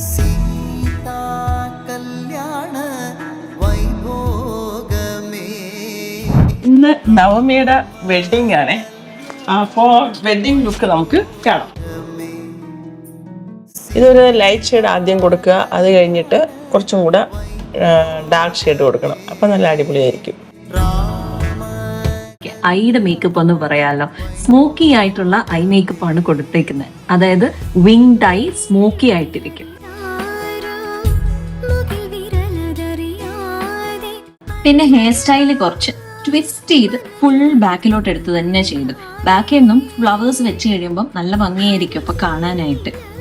സീതാ കല്യാണ വൈഭോഗമേ. ഇന്ന് നവമിയുടെ വെഡിങ് ആണ്. അപ്പോൾ വെഡിങ് ലുക്ക് നമുക്ക് കാണാം. ഇതൊരു ലൈറ്റ് ഷെയ്ഡ് ആദ്യം കൊടുക്കുക. അത് കഴിഞ്ഞിട്ട് കുറച്ചും കൂടെ ഡാർക്ക് ഷെയ്ഡ് കൊടുക്കണം. അപ്പം നല്ല അടിപൊളിയായിരിക്കും. ഐയുടെ മേക്കപ്പ് എന്ന് പറയാമല്ലോ സ്മോക്കി ആയിട്ടുള്ള ഐ മേക്കപ്പ് ആണ് കൊടുത്തേക്കുന്നത്. അതായത് വിങ്ഡ് ഐ സ്മോക്കി ആയിട്ടിരിക്കും. പിന്നെ ഹെയർ സ്റ്റൈൽ കുറച്ച് ട്വിസ്റ്റ് ചെയ്ത് ഫുൾ ബാക്കിലോട്ട് എടുത്ത് തന്നെ ചെയ്തു. ബാക്കിൽ നിന്നും ഫ്ലവേഴ്സ് വെച്ച് കഴിയുമ്പോൾ നല്ല ഭംഗിയായിരിക്കും അപ്പൊ കാണാനായിട്ട്.